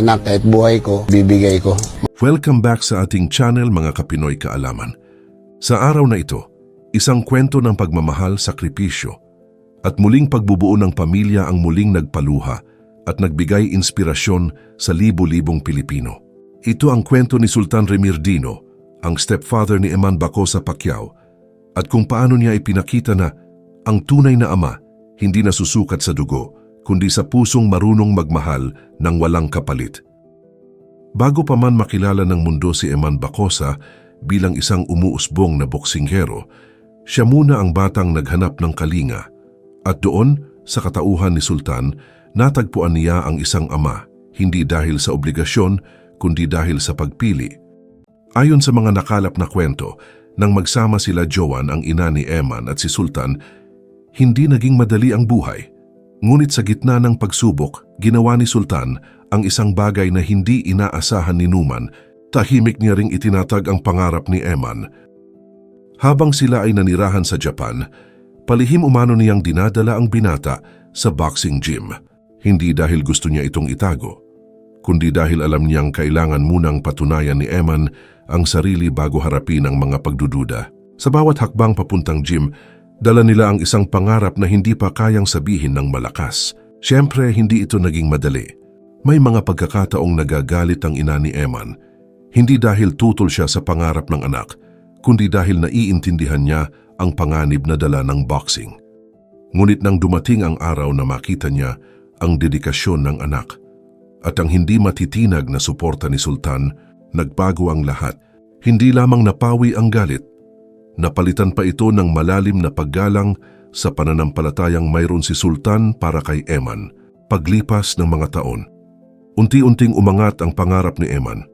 Anak, kahit buhay ko, bibigay ko. Welcome back sa ating channel mga Kapinoy Kaalaman. Sa araw na ito, isang kwento ng pagmamahal, sakripisyo, at muling pagbubuo ng pamilya ang muling nagpaluha at nagbigay inspirasyon sa libo-libong Pilipino. Ito ang kwento ni Sultan Remirdino, ang stepfather ni Eman Bacosa Pacquiao, at kung paano niya ipinakita na ang tunay na ama hindi nasusukat sa dugo, kundi sa pusong marunong magmahal ng walang kapalit. Bago pa man makilala ng mundo si Eman Bacosa bilang isang umuusbong na boksinghero, siya muna ang batang naghanap ng kalinga. At doon, sa katauhan ni Sultan, natagpuan niya ang isang ama, hindi dahil sa obligasyon, kundi dahil sa pagpili. Ayon sa mga nakalap na kwento, nang magsama sila Joan ang ina ni Eman at si Sultan, hindi naging madali ang buhay. Ngunit sa gitna ng pagsubok, ginawa ni Sultan ang isang bagay na hindi inaasahan ni Numan, tahimik niya ring itinatag ang pangarap ni Eman. Habang sila ay nanirahan sa Japan, palihim umano niyang dinadala ang binata sa boxing gym. Hindi dahil gusto niya itong itago, kundi dahil alam niyang kailangan munang patunayan ni Eman ang sarili bago harapin ang mga pagdududa. Sa bawat hakbang papuntang gym, dala nila ang isang pangarap na hindi pa kayang sabihin ng malakas. Siyempre, hindi ito naging madali. May mga pagkakataong nagagalit ang ina ni Eman, hindi dahil tutol siya sa pangarap ng anak, kundi dahil naiintindihan niya ang panganib na dala ng boxing. Ngunit nang dumating ang araw na makita niya ang dedikasyon ng anak at ang hindi matitinag na suporta ni Sultan, nagbago ang lahat. Hindi lamang napawi ang galit, napalitan pa ito ng malalim na paggalang sa pananampalatayang mayroon si Sultan para kay Eman. Paglipas ng mga taon, unti-unting umangat ang pangarap ni Eman.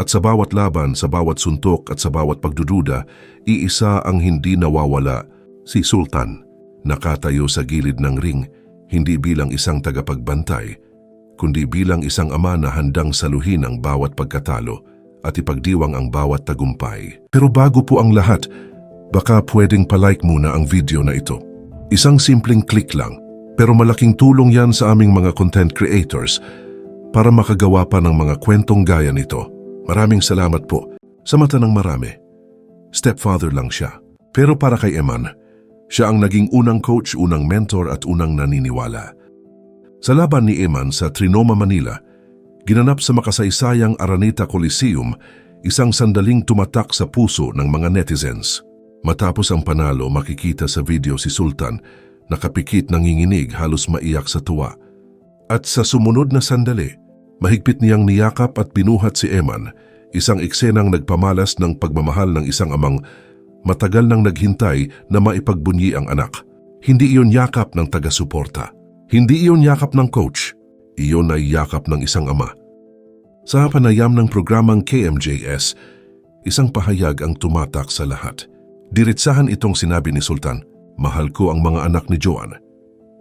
At sa bawat laban, sa bawat suntok at sa bawat pagdududa, iisa ang hindi nawawala, si Sultan. Nakatayo sa gilid ng ring, hindi bilang isang tagapagbantay, kundi bilang isang ama na handang saluhin ang bawat pagkatalo at ipagdiwang ang bawat tagumpay. Pero bago po ang lahat, baka pwedeng palike muna ang video na ito. Isang simpleng click lang, pero malaking tulong yan sa aming mga content creators para makagawa pa ng mga kwentong gaya nito. Maraming salamat po sa mata ng marami. Stepfather lang siya. Pero para kay Eman, siya ang naging unang coach, unang mentor at unang naniniwala. Sa laban ni Eman sa Trinoma, Manila, ginanap sa makasaysayang Araneta Coliseum isang sandaling tumatak sa puso ng mga netizens. Matapos ang panalo, makikita sa video si Sultan nakapikit nanginginig halos maiyak sa tuwa. At sa sumunod na sandali, mahigpit niyang niyakap at binuhat si Eman, isang eksenang nagpamalas ng pagmamahal ng isang amang matagal nang naghintay na maipagbunyi ang anak. Hindi iyon yakap ng taga-suporta. Hindi iyon yakap ng coach. Iyon ay yakap ng isang ama. Sa panayam ng programang KMJS, isang pahayag ang tumatak sa lahat. Diritsahan itong sinabi ni Sultan, mahal ko ang mga anak ni Joan.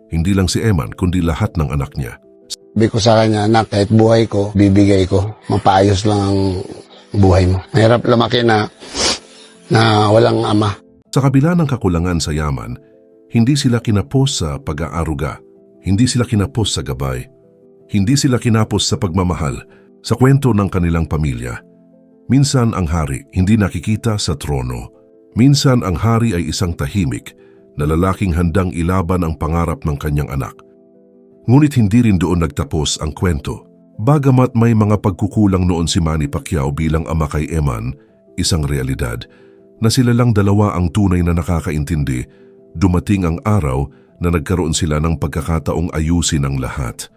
Hindi lang si Eman, kundi lahat ng anak niya. Sabi ko sa kanya, anak, kahit buhay ko, bibigay ko. Mapaayos lang ang buhay mo. Mahirap lumaki na, na walang ama. Sa kabila ng kakulangan sa yaman, hindi sila kinapos sa pag-aaruga, hindi sila kinapos sa gabay, hindi sila kinapos sa pagmamahal, sa kwento ng kanilang pamilya. Minsan ang hari hindi nakikita sa trono. Minsan ang hari ay isang tahimik na lalaking handang ilaban ang pangarap ng kanyang anak. Ngunit hindi rin doon nagtapos ang kwento. Bagamat may mga pagkukulang noon si Manny Pacquiao bilang ama kay Eman, isang realidad, na sila lang dalawa ang tunay na nakakaintindi, dumating ang araw na nagkaroon sila ng pagkakataong ayusin ang lahat.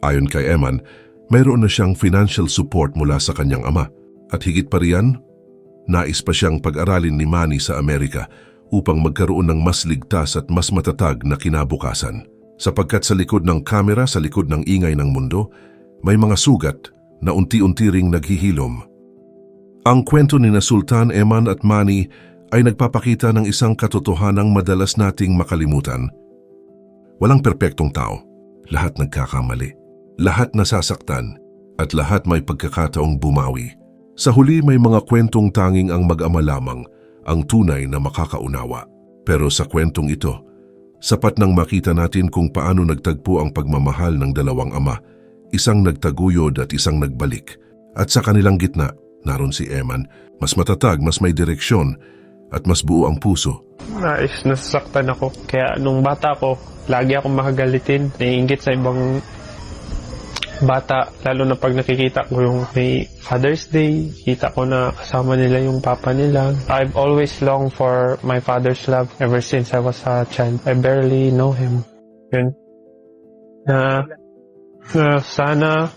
Ayon kay Eman, mayroon na siyang financial support mula sa kanyang ama. At higit pa riyan, nais pa siyang pag-aralin ni Manny sa Amerika upang magkaroon ng mas ligtas at mas matatag na kinabukasan. Sapagkat sa likod ng kamera, sa likod ng ingay ng mundo, may mga sugat na unti-unti ring naghihilom. Ang kwento ni na Sultan, Eman at Manny ay nagpapakita ng isang katotohanang madalas nating makalimutan. Walang perpektong tao. Lahat nagkakamali. Lahat nasasaktan. At lahat may pagkakataong bumawi. Sa huli may mga kwentong tanging ang mag-ama lamang ang tunay na makakaunawa. Pero sa kwentong ito, sapat nang makita natin kung paano nagtagpo ang pagmamahal ng dalawang ama, isang nagtaguyod at isang nagbalik. At sa kanilang gitna, naroon si Eman, mas matatag, mas may direksyon, at mas buo ang puso. Nais, nasasaktan ako. Kaya nung bata ko, lagi akong makagalitin. Naiingit sa ibang bata, lalo na pag nakikita ko yung may Father's Day, kita ko na kasama nila yung papa nila. I've always longed for my father's love ever since I was a child. I barely know him. Yun. Na, na sana,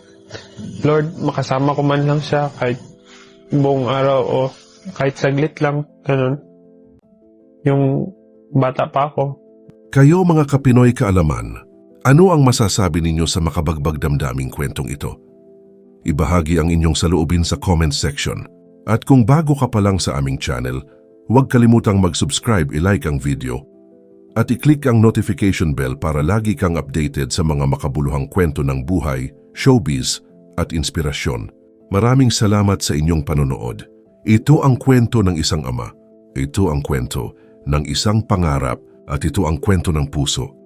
Lord, makasama ko man lang siya kahit buong araw o kahit saglit lang, ganun. Yung bata pa ako, Kayo mga kapinoy kaalaman, ano ang masasabi ninyo sa makabagbag damdaming kwentong ito? Ibahagi ang inyong saloobin sa comment section. At kung bago ka pa lang sa aming channel, huwag kalimutang mag-subscribe, i-like ang video, at i-click ang notification bell para lagi kang updated sa mga makabuluhang kwento ng buhay, showbiz, at inspirasyon. Maraming salamat sa inyong panonood. Ito ang kwento ng isang ama. Ito ang kwento ng isang pangarap at ito ang kwento ng puso.